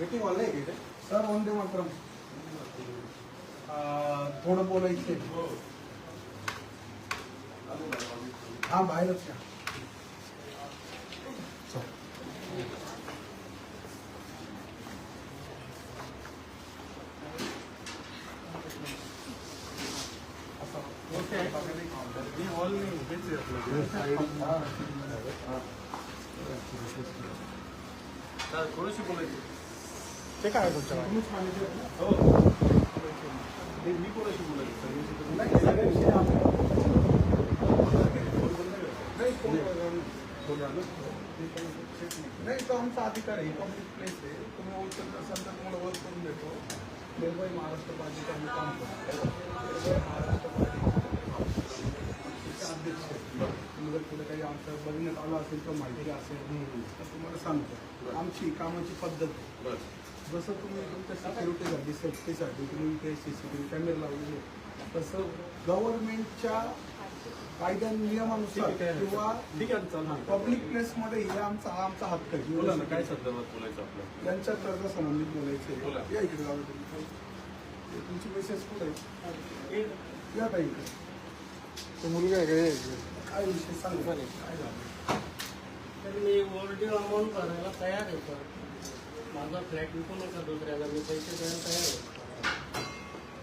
Meeting hall नाही का इथे सर वंदे मातरम अं, थोडं बोलायचं आहे. हा बाहेरच का थोडीशी बोलायची ते काय नाही नाही, तो आमचा अधिकार आहे पब्लिक प्लेस आहे तुम्ही ओळखत नसाल तर तुम्हाला ओळख करून देतो मुंबई महाराष्ट्र पार्टीचं आम्ही काम करतो निर्भय महाराष्ट्र पार्टीचे अध्यक्ष तुम्ही जर कुठे काही आमचं बघण्यात आलं असेल तर माहिती असेल तर तुम्हाला सांगतो. आमची कामाची पद्धत. बस जसं तुम्ही तुमच्या सिक्युरिटीसाठी सेफ्टीसाठी तुम्ही इथे सी सी टी व्ही कॅमेरे लावले तसं गव्हर्नमेंटच्या कायद्या नियमानुसार. किंवा पब्लिक प्लेसमध्ये हे आमचा हा आमचा हक्क आहे. बोला ना काय संदर्भात बोलायचं आपलं? त्यांच्या कर्ज संबंधित बोलायचं. आहे. या इकडे जाऊ तुम्ही. तुमची मेसेज कुठे आहे? या ताई इकडे. तो मुलगा आहे का? हे? काय विषय? सांग. काय झालं? तर मी ओव्हरड्यू अमाऊंट भरायला तयार आहे सर माझा फ्लॅट विकू नका दुसऱ्याला मी पैसे द्यायला तयार आहे.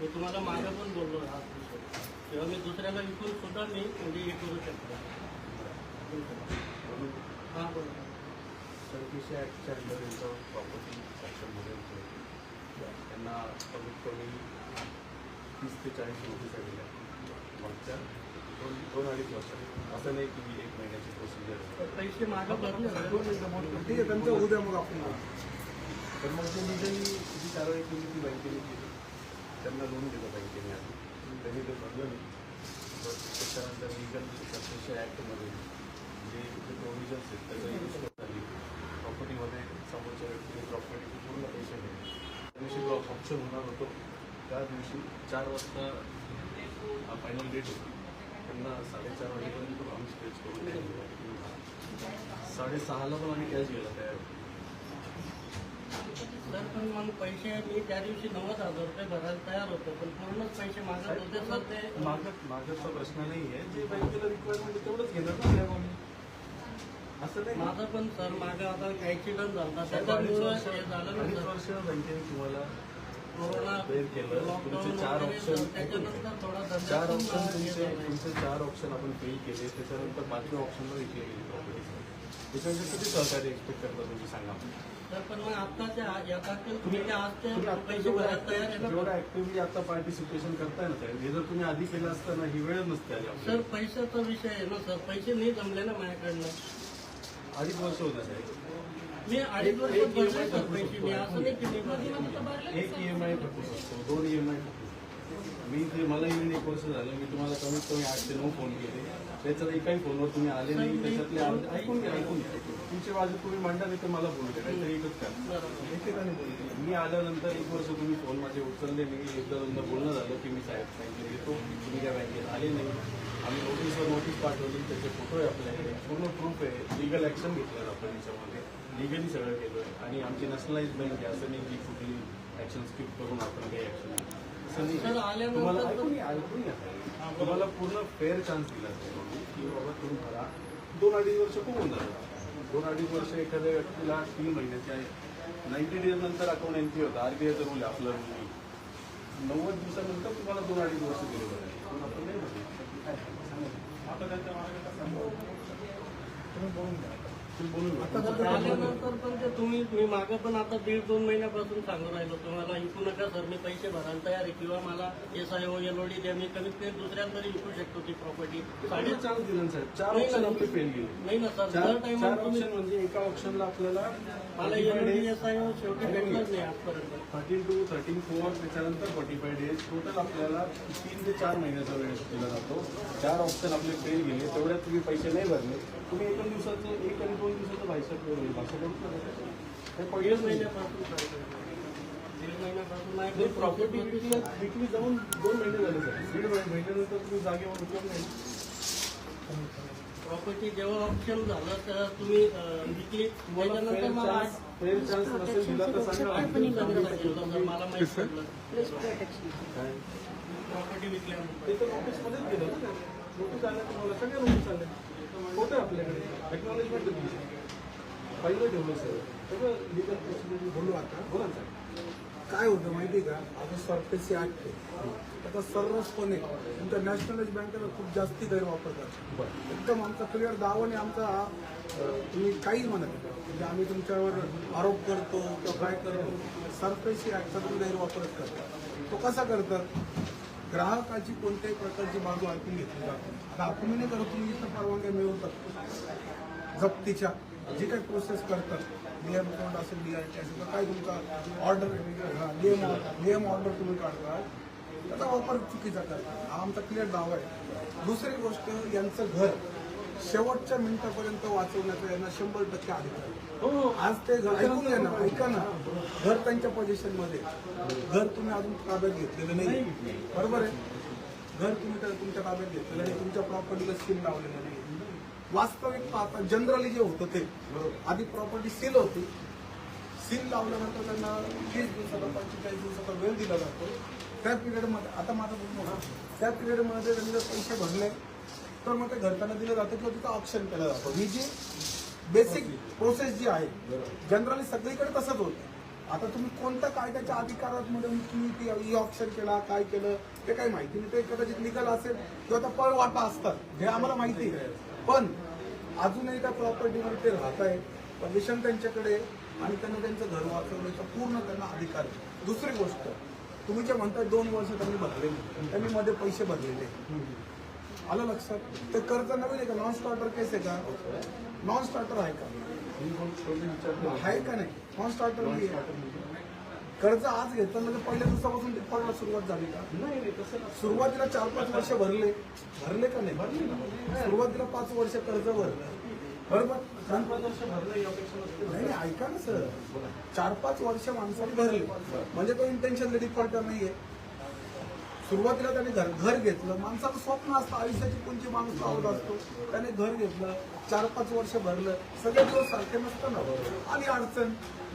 मी तुम्हाला मागं पण बोललो हा विषय तेव्हा मी दुसऱ्याला विकून सुद्धा मी म्हणजे हे करू शकतो. हां अंडर प्रॉपर्टी ॲक्शनमध्ये होतं. त्यांना कमीत कमी तीस ते चाळीस नोटीस दिल्या मागच्या दोन दोन अडीच वर्षात. असं नाही की एक महिन्याची प्रोसिजर तर पैसे मागं भरले त्यांचं उद्या मग आपण. बोलू. तर मग त्यांनी लिगली जी कारवाई केली ती बँकेने केली. त्यांना लोन दिलं बँकेने आधी. त्यांनी ते भरलं नाही. बट त्याच्यानंतर लिगल सक्सेशन ॲक्टमध्ये जे प्रोव्हिजन्स आहेत त्याचा यूज करताना प्रॉपर्टीमध्ये समोरच्या व्यक्तीने प्रॉपर्टीचे पूर्ण पैसे दिले. त्या दिवशी जो ऑप्शन होणार होतो. त्या दिवशी चार वाजता फायनल डेट होती. त्यांना साडेचार वाजेपर्यंत आम्ही स्टेज करून साडेसहाला पण आम्ही कॅश गेला तयार होतो सर पण मग पैसे मी त्या दिवशी नव्वद हजार रुपये भरायला तयार होतो पण पूर्णच पैसे मागत होते सर ते मागत मागतचा प्रश्न नाही आहे जे बँकेला रिक्वायरमेंट तेवढंच घेणार ना साहेब आम्ही. असं नाही माझं पण सर मागं आता ऍक्सिडेंट झाला. त्याच्यामुळं हे झालं ना अडीच सर वर्ष बँकेने तुम्हाला कोरोना बेर केलं. लॉकडाऊन तुमचे चार ऑप्शन तर त्याच्यानंतर थोडा धंदा चार पण ऑप्शन तुमचे चार ऑप्शन आपण फेल केले. त्याच्यानंतर पाचव्या ऑप्शनला विकले गेली प्रॉपर्टी त्याच्यानंतर किती सहकार्य एक्सपेक्ट करता तुम्ही सांगा. पण मग जेवढं ऍक्टिव्हली आता पार्टिसिपेशन करताय ना साहेब हे जर तुम्ही आधी केलं असतं ना ही वेळ नसते आली सर पैशाचा विषय आहे ना सर. पैसे नाही जमले ना माझ्याकडनं. अडीच वर्ष होते साहेब मी अडीच वर्ष पैसे. मी असं नाही. एक ई एम आय टाकू शकतो दोन ई एम आय टाकू शकतो मी ते मला येऊन एक वर्ष झालं. मी तुम्हाला कमीत कमी आठ ते नऊ फोन केले. त्याच्यात एकाही फोनवर तुम्ही आले नाही. त्याच्यातले ऐकून घ्या ऐकून घ्या. तुमची बाजू तुम्ही मांडा तर मला एकच करा बरोबर. एकेकाने बोलते मी आल्यानंतर एक वर्ष तुम्ही फोन माझे उचलले नाही. एकदा दोनदा बोलणं झालं की मी साहेब बँकेत येतो. तुम्ही त्या बँकेत आले नाही. आम्ही नोटीसवर नोटीस पाठवली. त्याचे फोटो आहे आपल्याकडे. पूर्ण प्रूफ आहे. लिगल ॲक्शन घेतलं आपण याच्यामध्ये. लिगली सगळं केलं आहे. आणि आमची नॅशनलाइज बँक आहे. असं नाही की कुठली ॲक्शन स्किप करून आपण काही ॲक्शन तुम्हाला ऐकून ऐकून तुम्हाला पूर्ण फेअर चान्स दिला की बाबा तुम्ही भरा दोन अडीच वर्ष खूप होऊन जातात दोन अडीच वर्ष एखाद्या व्यक्तीला तीन महिन्याचे आहे नाईन्टी डेज नंतर अकाउंट एंट्री होतं. आरबीआयचा रूल आहे आपला रूल नव्वद दिवसानंतर तुम्हाला दोन अडीच वर्ष दिले सांगा. आता त्यांच्या मार्गात आल्यानंतर पण ते तुम्ही मी मागं पण आता दीड दोन महिन्यापासून सांगू राहिलो. तुम्हाला विकू नका सर मी पैसे भरायला तयार आहे. किंवा मला S I O L O D द्या मी कमीत कमी दुसऱ्याला तरी विकू शकतो ती प्रॉपर्टी साडे चान्स दिले ना साहेब. चार ऑप्शन. आपले फेल गेले. नाही ना सर चार दर टाइम चार ऑप्शन म्हणजे एका ऑप्शनला आपल्याला मला L O D S I O शेवटी भेटलंच नाही आजपर्यंत. थर्टीन टू थर्टीन फोर त्याच्यानंतर फोर्टी फाय डेज टोटल आपल्याला तीन ते चार महिन्याचा वेळ दिला जातो. चार ऑप्शन आपले फेल गेले. तेवढ्यात तुम्ही पैसे नाही भरले. तुम्ही एक दिवसाचं एक आणि दोन दिवसाचं हे दीड पहिलेच महिने महिन्यापासून महिन्यापासून नाही प्रॉपर्टी विकली विकली. जाऊन दोन महिने झाले सर. दीड महिने- महिन्यानंतर तुम्ही जागेवर उपयोग नाही. प्रॉपर्टी जेव्हा ऑप्शन झालं तर तुम्ही विकली. त्याच्यानंतर मला फेअर चान्स नसेल दिला तर सांगा. मला माहीत पडलं? प्रॉपर्टी विकल्यानंतर. ते तर ऑफिसमध्येच गेलं ना. नोटीस आल्या तुम्हाला सगळ्या नोटीस आल्या होतं आपल्याकडे. एक्नॉलेजमेंट तुमची पहिलं ठेवलं सर. सगळं लिगल प्रोसिजर बोलू आता. बोला साहेब. काय होतं माहिती आहे का? आता सरफेसी ऍक्ट आहे आता सर्वचपणे तुमच्या नॅशनलाइज बँकेला खूप जास्ती गैरवापर करतात बरं. एकदम आमचा क्लिअर दावा आणि आमचा तुम्ही काही म्हणत. म्हणजे आम्ही तुमच्यावर आरोप करतो किंवा काय करतो. सरफेसी ऍक्टचा तुम्ही गैरवापरच करता तो कसा करतात? ग्राहकाची कोणत्याही प्रकारची बाजू ऐकून घेतली जाते आता आपण नाही करत तुम्ही इथं परवानग्या मिळवतात जप्तीच्या जे काही प्रोसेस करतात डीएम कोर्ट असेल डी आय असेल तर काय तुमचा ऑर्डर नियम नियम ऑर्डर तुम्ही काढता. त्याचा वापर चुकीचा करतात हा आमचा क्लिअर दावा आहे. दुसरी गोष्ट यांचं घर शेवटच्या मिनिटापर्यंत वाचवण्याचा यांना शंभर टक्के अधिकार आहे. हो. आज ते घर ऐकून घ्या ना ऐका ना. घर त्यांच्या पोझिशनमध्ये. घर तुम्ही अजून ताब्यात घेतलेलं नाही. बरोबर आहे? घर तुम्ही तुमच्या ताब्यात घेतलेलं नाही. तुमच्या प्रॉपर्टीला सील लावलेलं नाही. वास्तविक पाहता जनरली जे होतं ते आधी प्रॉपर्टी सील होती. सील लावल्यानंतर त्यांना तीस दिवसाचा पंचेचाळीस दिवसाचा वेळ दिला जातो. त्या पिरियडमध्ये आता माझं बोलणं त्या पिरियडमध्ये त्यांनी जर पैसे भरले तर मग ते घर त्यांना दिलं जातं किंवा तिथं ऑप्शन केलं जातं. ही जी बेसिक प्रोसेस जी आहे जनरली सगळीकडे तसंच होतं. आता तुम्ही कोणत्या कायद्याच्या अधिकारात म्हणून तुम्ही ती ई ऑप्शन केला काय केलं ते काही माहिती नाही. ते कदाचित लिगल असेल किंवा त्या पळवाटा असतात हे आम्हाला माहिती आहे. पण अजूनही त्या प्रॉपर्टीमध्ये ते राहत आहे परमिशन त्यांच्याकडे आणि त्यांना त्यांचं घर वाचवण्याचा पूर्ण त्यांना अधिकार दुसरी गोष्ट तुम्ही जे म्हणताय दोन वर्ष त्यांनी भरले त्यांनी मध्ये पैसे भरलेले आलं लक्षात. ते कर्ज नवीन आहे का? नॉन स्टार्टर केस आहे का? नॉन स्टार्टर आहे का? आहे का नाही? नॉन स्टार्टर नाही. कर्ज आज घेतलं म्हणजे पहिल्या दिवसापासून डिफॉल्टला सुरुवात झाली का? नाही. सुरुवातीला चार पाच वर्ष भरले. भरले का नाही? भरली ना. सुरुवातीला पाच वर्ष कर्ज भरलं. बरोबर सात पाच वर्ष भरलं नाही नाही, ऐका ना सर. चार पाच वर्ष माणसाने भरले. म्हणजे तो इंटेन्शन डिफॉल्टर नाहीये. सुरुवातीला त्याने घर घर घेतलं. माणसाचं स्वप्न असतं आयुष्याची कोणती माणूस आवड असतो. त्याने घर घेतलं चार पाच वर्ष भरलं. सगळे दिवस सारखे नसतं ना. आणि अडचण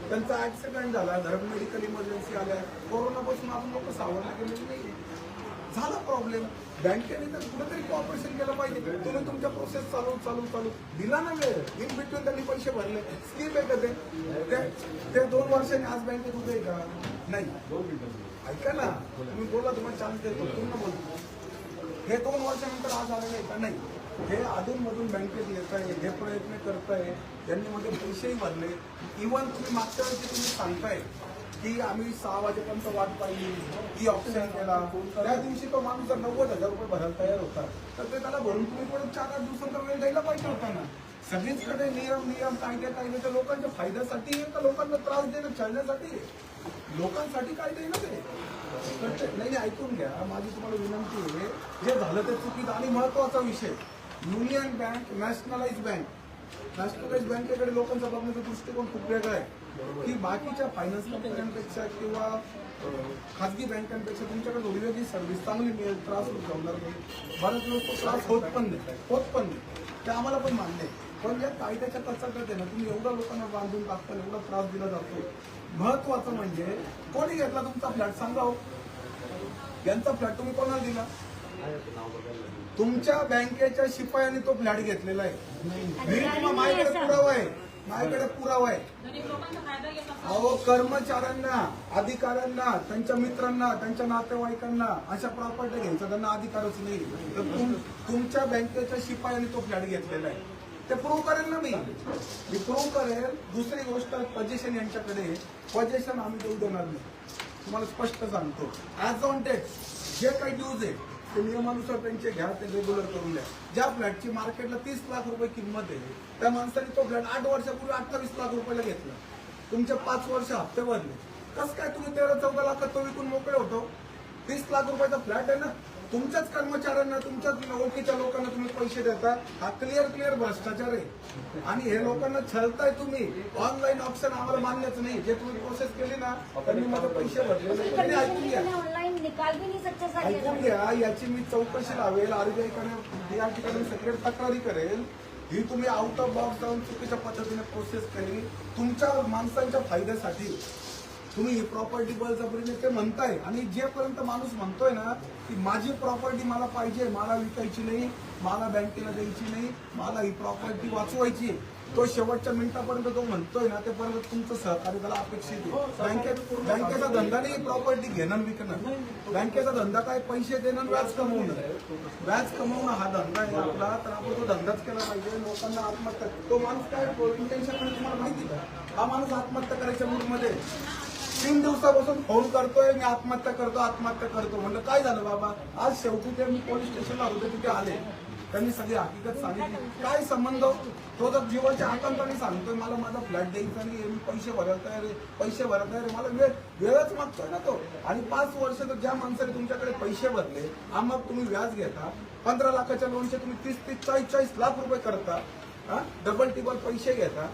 त्यांचा ऍक्सिडेंट झाला घरात मेडिकल इमर्जन्सी आल्या. कोरोनापासून आपण लोक सावरला गेलेली नाही झाला प्रॉब्लेम बँकेने तर कुठेतरी कॉपरेशन केलं पाहिजे. तुम्ही तुमच्या प्रोसेस चालू चालू चालू दिला ना वेळ. इन बिटवीन त्यांनी पैसे भरले. स्कीम आहे का ते? ते- दोन वर्षांनी आज बँकेत उभे आहे का? नाही. ऐका ना तुम्ही बोला तुम्हाला चान्स देतो पूर्ण बोलतो. हे दोन वर्षानंतर आज आलेलं आहे का? नाही. हे अधूनमधून बँकेत येत आहे हे प्रयत्न करताय. त्यांनी मध्ये पैसेही भरले. इव्हन तुम्ही मागच्या वेळेस तुम्ही सांगताय की आम्ही सहा वाजेपर्यंत वाट पाहिली. की ऑप्शन केला. त्या दिवशी तो माणूस जर नव्वद हजार रुपये भरायला तयार होता तर ते त्याला भरून तुम्ही पण चार आठ दिवसांचा वेळ द्यायला पाहिजे होता ना. सगळीचकडे नियम नियम कायदे कायदे ते लोकांच्या फायद्यासाठी आहे का लोकांना त्रास देणं छळण्यासाठी आहे? लोकांसाठी कायदे आहे ना ते. तर नाही नाही, ऐकून घ्या. माझी तुम्हाला विनंती आहे जे झालं ते चुकीचं आणि महत्त्वाचा विषय. Union bank nationalise bank nationalise बँकेकडे लोकांचा बघण्याचा दृष्टिकोन खूप वेगळा आहे. की बाकीच्या फायनान्स कंपन्यांपेक्षा किंवा खाजगी बँकांपेक्षा तुमच्याकडे वेगळी सर्व्हिस चांगली मिळेल त्रास होत जमणार नाही. बऱ्याच लोक त्रास होत पण नाही होत पण नाही. ते आम्हाला पण मान्य आहे. पण या कायद्याच्या कचाट्यात आहे ना तुम्ही एवढ्या लोकांना बांधून टाकता एवढा त्रास दिला जातो महत्वाचं म्हणजे कोणी घेतला तुमचा फ्लॅट? सांगा हो. यांचा फ्लॅट तुम्ही कोणाला दिला? तुमच्या बँकेच्या शिपायाने तो फ्लॅट घेतलेला आहे. मी तुम्हा- माझ्याकडे पुरावा आहे. माझ्याकडे पुरावा आहे. अहो कर्मचाऱ्यांना अधिकाऱ्यांना त्यांच्या मित्रांना त्यांच्या नातेवाईकांना अशा प्रॉपर्टी घ्यायचा त्यांना अधिकारच नाही तर तुम- तुमच्या बँकेच्या शिपायाने तो फ्लॅट घेतलेला आहे. ते प्रूव्ह करेल ना मी. मी प्रूव्ह करेल दुसरी गोष्ट पजेशन यांच्याकडे पजेशन आम्ही देऊ देणार नाही. तुम्हाला स्पष्ट सांगतो. ऍज ऑन डेट जे काही ड्यूज आहे ते नियमानुसार त्यांचे घ्या ते रेग्युलर करून द्या. ज्या फ्लॅटची मार्केटला तीस लाख रुपये किंमत आहे त्या माणसाने तो फ्लॅट आठ वर्षापूर्वी अठ्ठावीस लाख रुपयाला घेतला. तुमचे पाच वर्ष हप्ते भरले. कसं काय तुम्ही तेरा चौदा लाखात तो विकून मोकळे होतो? तीस लाख रुपयाचा फ्लॅट आहे ना? तुमच्याच कर्मचाऱ्यांना तुमच्याच ओळखीच्या लोकांना तुम्ही पैसे देता हा क्लिअर क्लिअर भ्रष्टाचार आहे. आणि हे लोकांना छळताय तुम्ही. ऑनलाईन ऑप्शन आम्हाला मान्यच नाही. जे तुम्ही प्रोसेस केली ना त्यांनी माझे पैसे भरले ऐकून घ्या. ऐकून घ्या. याची मी चौकशी लावेल. आरबीआयकडे या ठिकाणी सगळे तक्रारी करेल. ही तुम्ही आउट ऑफ बॉक्स जाऊन चुकीच्या पद्धतीने प्रोसेस केली. तुमच्या माणसांच्या फायद्यासाठी. तुम्ही ही प्रॉपर्टी बळजबरीने ते म्हणताय. आणि जेपर्यंत माणूस म्हणतोय ना की माझी प्रॉपर्टी मला पाहिजे मला विकायची नाही मला बँकेला द्यायची नाही मला ही प्रॉपर्टी वाचवायची. तो शेवटच्या मिनिटापर्यंत तो म्हणतोय ना तेपर्यंत तुमचं सहकार्य त्याला अपेक्षित आहे. बँकेत बँकेचा धंदा नाही प्रॉपर्टी घेणं विकणं. बँकेचा धंदा काय पैसे देणं व्याज कमवणं? व्याज कमवणं हा धंदा आहे आपला तर आपण तो धंदाच केला पाहिजे. लोकांना आत्महत्या तो माणूस काय इंटेन्शन तुम्हाला माहिती का? हा माणूस आत्महत्या करायच्या मूडमध्ये. तीन दिवसापासून फोन करतोय मी आत्महत्या करतो आत्महत्या करतो. म्हणलं काय झालं बाबा? आज शेवटी ते मी पोलीस स्टेशनला होते तिथे आले. त्यांनी सगळी हकीकत सांगितली. काय संबंध? तो जर जीवाच्या आकांताने सांगतोय मला माझा फ्लॅट द्यायचा नाही मी पैसे भरायला तयार पैसे भरायला तयार मला वेळ वेळच मागतोय ना तो. आणि पाच वर्ष तर ज्या माणसाने तुमच्याकडे पैसे भरले हा मग तुम्ही व्याज घेता. पंधरा लाखाच्या लोनचे तुम्ही तीस तीस चाळीस चाळीस लाख रुपये करता. हा? डबल टिबल पैसे घेता.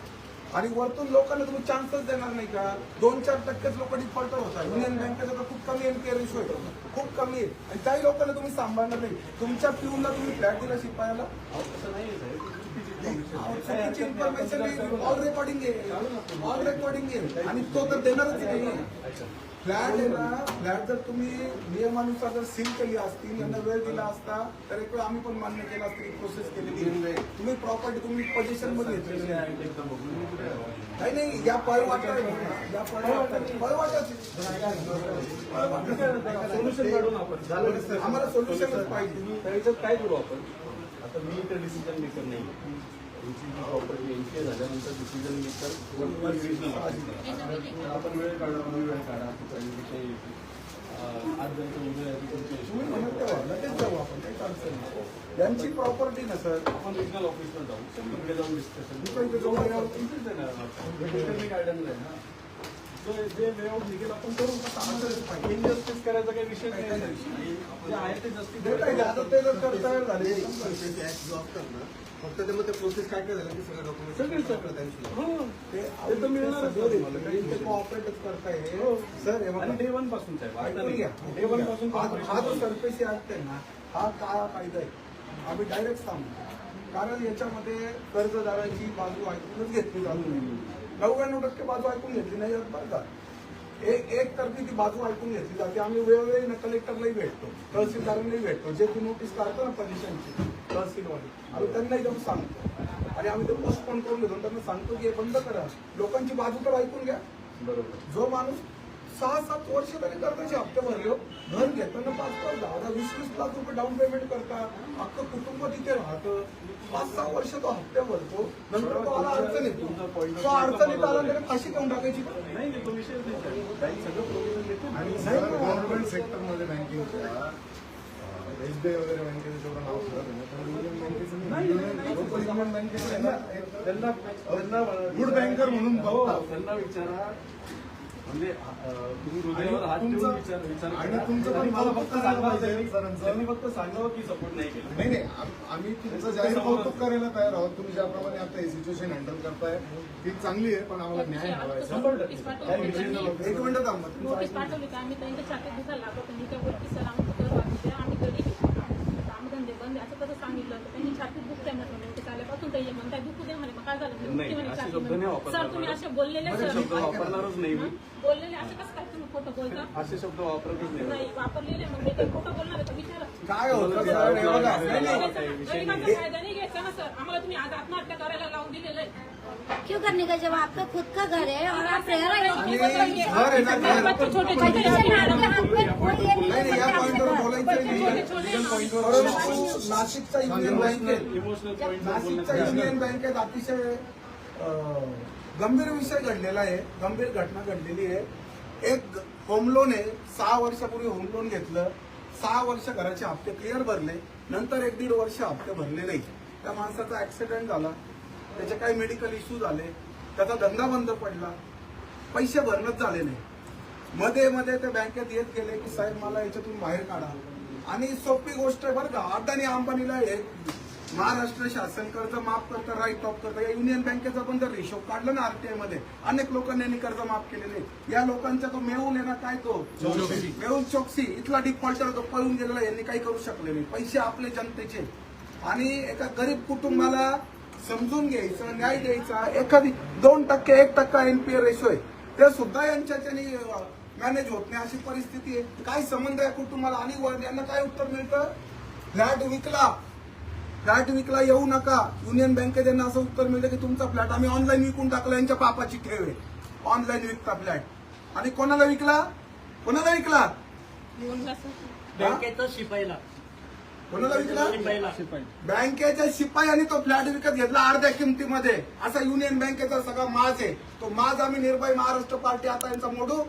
आणि वरतून लोकांना तुम्ही चान्सच देणार नाही का? दोन चार टक्केच लोक डिफॉल्टर होतात युनियन बँकेचं तर खूप कमी एनपीए रेशो आहे खूप कमी आहे. आणि त्याही लोकांना तुम्ही सांभाळणार नाही. तुमच्या पिऊनला तुम्ही फ्लॅट दिला शिपायाला. चुकीची इन्फॉर्मेशन ऑल रेकॉर्डिंग आहे. ऑल रेकॉर्डिंग आहे. आणि तो तर देणारच नाही. फ्लॅट आहे ना फ्लॅट जर तुम्ही नियमानुसार जर सील केली असती यांना वेळ दिला असता तर एक वेळ आम्ही पण मान्य केला असतं की प्रोसेस केलेली. तुम्ही प्रॉपर्टी तुम्ही पोझिशनमध्ये घेतलेली आहे. नाही नाही या पळवाटा या पळवाटा सोल्युशन काढून आपण. आम्हाला सोल्युशनच पाहिजे. काय करू आपण? आता मी तर डिसिजन मेकर नाही जी प्रॉपर्टी झाल्यानंतर डिसिजन मेकर आपण वेळ काढा वेळ काढा विषय आज जायचं उद्या यांची प्रॉपर्टी ना सर आपण रिजनल ऑफिसला जाऊ. तिकडे जाऊन डिस्कशन मी पण इथे जाऊन येणार. गार्डन आहे ना. जो लेआउट निघेल आपण करू. आमचं पाहिजे. इनजस्टिस करायचा काही विषय नाही. आहे ते आता ते फक्त प्रोसेस काय काय झालं की सगळं डॉक्युमेंट हो. कोऑपरेटच करताय हो. सर डे वनपासून. डे वनपासून हा जो सरफेसी ऍक्ट आहे ना हा काळा कायदा आहे? आम्ही डायरेक्ट सांगतो कारण याच्यामध्ये कर्जदाराची बाजू ऐकूनच घेतली जात नाही. नव्याण्णव टक्के बाजू ऐकून घेतली नाही जात बरं का एक एक तर्फी ती बाजू ऐकून घेतली जाते. आम्ही वेळोवेळी ना कलेक्टरलाही भेटतो तहसीलदारांनाही भेटतो. जे ती नोटीस काढतो ना पोझिशनची तहसीलवाली आम्ही त्यांनाही जाऊन सांगतो. आणि आम्ही ते पोस्टपोन करून घेतो त्यांना सांगतो की हे बंद करा. लोकांची बाजू तर ऐकून घ्या. बरोबर. जो माणूस सहा सात वर्ष तरी कर्जाचे हप्ते भरले. घर घेताना पाच पाच दहा दहा वीस वीस लाख रुपये डाऊन पेमेंट करता. अख्खं कुटुंब तिथे राहतं. पाच सहा वर्ष तो हप्ते भरतो. नंतर तो आला अडचण येतो तो अडचणीत आला तरी फाशी घेऊन टाकायची? नाही तो विषय आणि. गव्हर्नमेंट सेक्टरमध्ये बँकिंगच्या एसबीआय वगैरे बँकेचं तेवढं नाव सुद्धा बँकेचं त्यांना गुड बँकर म्हणून. त्यांना विचारा. म्हणजे तुम्ही हृदयावर हात तुमचं- ठेवून विचार विचार आणि करा. तुमचं पण त्यांनी मला कौतुक फक्त सांगावं पाहिजे त्यांनी- सरांचं. त्यांनी फक्त सांगावं की सपोर्ट नाही केला नाही नाही आम- आम्ही तुमचं जाहीर कौतुक करायला तयार आहोत तुम्ही ज्याप्रमाणे आता ही सिच्युएशन हँडल करताय ती चांगली आहे पण आम्हाला न्याय त्यांनी. एक मिनिट थांबा नोटीस. पाठवली का आम्ही त्यांच्या छातीत दिसायला लागलो त्यांनी त्या गोष्टी सर आम्ही आम्ही धंदे बंद आहे. असं कसं सांगितलं त्यांनी छातीत दुखते म्हटलं ते म्हणताय दुखू दे म्हणे मग काय झालं नाही, दुखते म्हणे असे छाती शब्द नाही म्हणे. वापरणार. सर तुम्ही असे बोललेले असे सर शब्द वापरणारच नाही मी. हं? बोललेले असे कसं काय तुम्ही खोटं बोलता असे शब्द वापरतच नाही नाही वापरलेले मग मी ते खोटं बोलणार आहे का विचारा काय होतं सर हे बघा नाही, नाही. गरिबांचा फायदा नाही घ्यायचा ना सर आम्हाला तुम्ही आज आत्महत्या करायला लावून दिलेलं आहे क्यों करने का जब आपका खुद का घर है और आप रह रहे हो? आणि घर आहे ना घर बच्चे छोटे छोटे बच्चे। आपके खुद में कोई ये नाही नाही या नहीं पॉईंटवर बोलायचं छोटे नाही छोटे। परंतु नाशिकच्या युनियन बँकेत युनियन बँकेत अतिशय गंभीर विषय घडलेला आहे गंभीर घटना घडलेली आहे. एक होम लोन आहे सहा वर्षापूर्वी होम लोन घेतलं. सहा वर्ष घराचे हप्ते क्लिअर भरले. नंतर एक दीड वर्ष हप्ते भरले नाही. त्या माणसाचा ऍक्सिडेंट झाला. त्याचे काही मेडिकल इश्यू झाले. त्याचा धंदा बंद पडला. पैसे भरणंच झाले नाही. मध्ये मध्ये ते बँकेत येत गेले की साहेब मला याच्यातून बाहेर काढा. आणि सोपी गोष्ट आहे बरं का अदानी अंबानीला हे महाराष्ट्र शासन कर्ज माफ करतं राईट ऑफ करतं. या युनियन बँकेचा पण जर हिशोब काढला ना आरटीआयमध्ये अनेक लोकांनी यांनी कर्ज माफ केलेले. या लोकांचा तो मेहून ना काय तो? मेहून चोक्सी इथला डिफॉल्टर तो पळून गेलेला यांनी काही करू शकले नाही. पैसे आपले जनतेचे. आणि एका गरीब कुटुंबाला समजून घ्यायचं न्याय द्यायचा. एखादी दोन टक्के एक टक्का एनपीए रेशो आहे. ते सुद्धा यांच्याच्याने मॅनेज होत नाही. अशी परिस्थिती आहे. काय संबंध आहे कुटुंबाला? आणि वर- यांना काय उत्तर मिळतं? फ्लॅट विकला. फ्लॅट विकला येऊ नका. युनियन बँकेत यांना असं उत्तर मिळतं की तुमचा फ्लॅट आम्ही ऑनलाईन विकून टाकला. यांच्या पापाची ठेव आहे. ऑनलाईन विकता फ्लॅट. आणि कोणाला विकला? कोणाला विकला. बँकेचा शिपाईला. कोणाला विकला? शिपाईला शिपाई आणि तो फ्लॅट विकत घेतला अर्ध्या किमतीमध्ये. असा युनियन बँकेचा सगळा माज आहे. तो माज आम्ही निर्भय महाराष्ट्र पार्टी आता यांचा मोडू.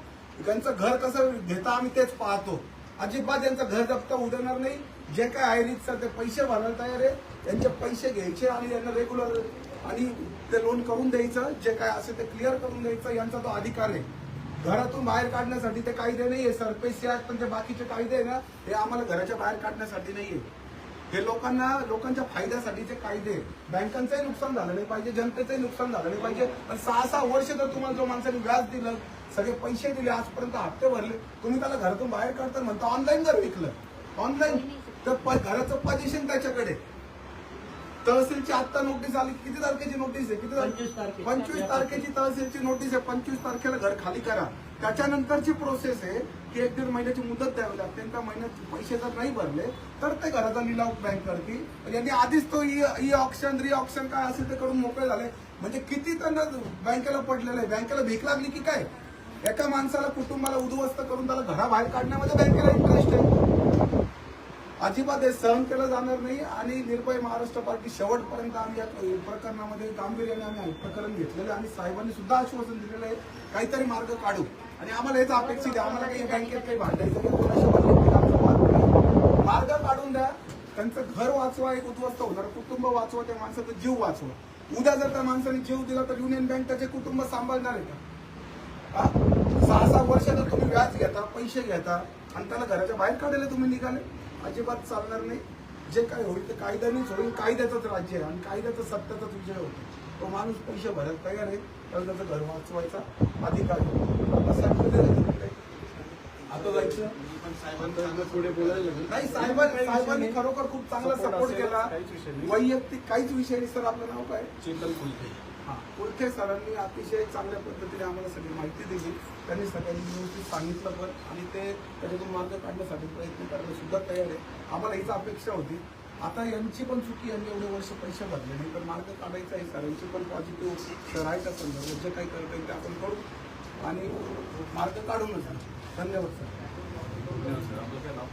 त्यांचं घर कसं घेता आम्ही तेच पाहतो. अजिबात यांचं घर जप्त उडणार नाही. जे काय आहे रीतसर ते पैसे भरायला तयार आहे. त्यांचे पैसे घ्यायचे आणि यांना रेग्युलर आणि ते लोन करून द्यायचं. जे काय असेल ते क्लिअर करून द्यायचं. यांचा तो अधिकार आहे. घरातून बाहेर काढण्यासाठी ते कायदे नाहीये सरपेशी आहेत पण ते बाकीचे कायदे आहे ना हे आम्हाला घराच्या बाहेर काढण्यासाठी नाहीये. हे लोकांना लोकांच्या फायद्यासाठीचे कायदे बँकांचंही नुकसान झालं नाही पाहिजे जनतेचंही नुकसान झालं नाही पाहिजे. पण सहा सहा वर्ष जर तुम्हाला जो माणसाने व्याज दिलं सगळे पैसे दिले आजपर्यंत हप्ते भरले तुम्ही त्याला घरातून बाहेर काढता म्हणता ऑनलाईन जर विकलं ऑनलाईन तर प- घराचं पजेशन त्याच्याकडे तहसीलची आत्ता नोटीस आली. किती तारखेची नोटीस आहे? किती पंचवीस तारखेची. पंचवीस तारखेची तहसीलची नोटीस आहे. पंचवीस तारखेला घर खाली करा. त्याच्यानंतरची प्रोसेस आहे की एक दीड महिन्याची मुदत द्यावी लागते. त्या महिन्यात पैसे जर नाही भरले तर ते घराचा लिलाव बँक करतील यांनी आधीच तो ई ऑप्शन री ऑप्शन काय असेल ते करून मोकळे झाले. म्हणजे किती त्यांना बँकेला पडलेलं आहे. बँकेला भीक लागली की काय? एका माणसाला कुटुंबाला उद्ध्वस्त करून त्याला घराबाहेर काढण्यामध्ये बँकेला इंटरेस्ट आहे. अजिबात हे सहन केलं जाणार नाही आणि निर्भय महाराष्ट्र पार्टी शेवटपर्यंत आम्ही या प्रकरणामध्ये गांभीर्याने आम्ही प्रकरण घेतलेलं आणि साहेबांनी सुद्धा आश्वासन दिलेलं आहे काहीतरी मार्ग काढू. आणि आम्हाला हेच अपेक्षित आहे आम्हाला काही बँकेत काही भांडायचं मार्ग काढून द्या त्यांचं घर वाचवा एक उद्ध्वस्त होणार कुटुंब वाचवा त्या माणसाचा जीव वाचवा. उद्या जर त्या माणसाने जीव दिला तर युनियन बँक त्याचे कुटुंब सांभाळणार आहे का? सहा सहा वर्ष तुम्ही व्याज घेता पैसे घेता आणि त्याला घराच्या बाहेर काढायला तुम्ही निघाले? अजिबात चालणार नाही. जे काय होईल ते कायद्यानेच होईल. कायद्याचंच राज्य आहे आणि कायद्याचा सत्याचाच विजय होतो. तो माणूस पैसे भरायला तयार आहे. त्याला त्याचं घर वाचवायचा अधिकार होतो. असं आता जायचं. नाही साहेबांनी साहेबांनी खरोखर खूप चांगला सपोर्ट केला. वैयक्तिक काहीच विषय नाही. सर आपलं नाव काय? चेतन कुलते हा, कुलथे सरांनी अतिशय चांगल्या पद्धतीने आम्हाला सगळी माहिती दिली. त्यांनी सगळ्यांनी व्यवस्थित सांगितलं पण आणि ते त्याच्यातून मार्ग काढण्यासाठी प्रयत्न करायला सुद्धा तयार आहे. आम्हाला हीच अपेक्षा होती. आता यांची पण चुकी यांनी एवढे वर्ष पैसे भरले नाही तर मार्ग काढायचा आहे. सरांची पण पॉझिटिव्ह सर आहे त्या संदर्भात. जे काही करता येईल ते आपण करू. आणि मार्ग काढूनच. धन्यवाद सर. आपलं काय नाव माझं नाव?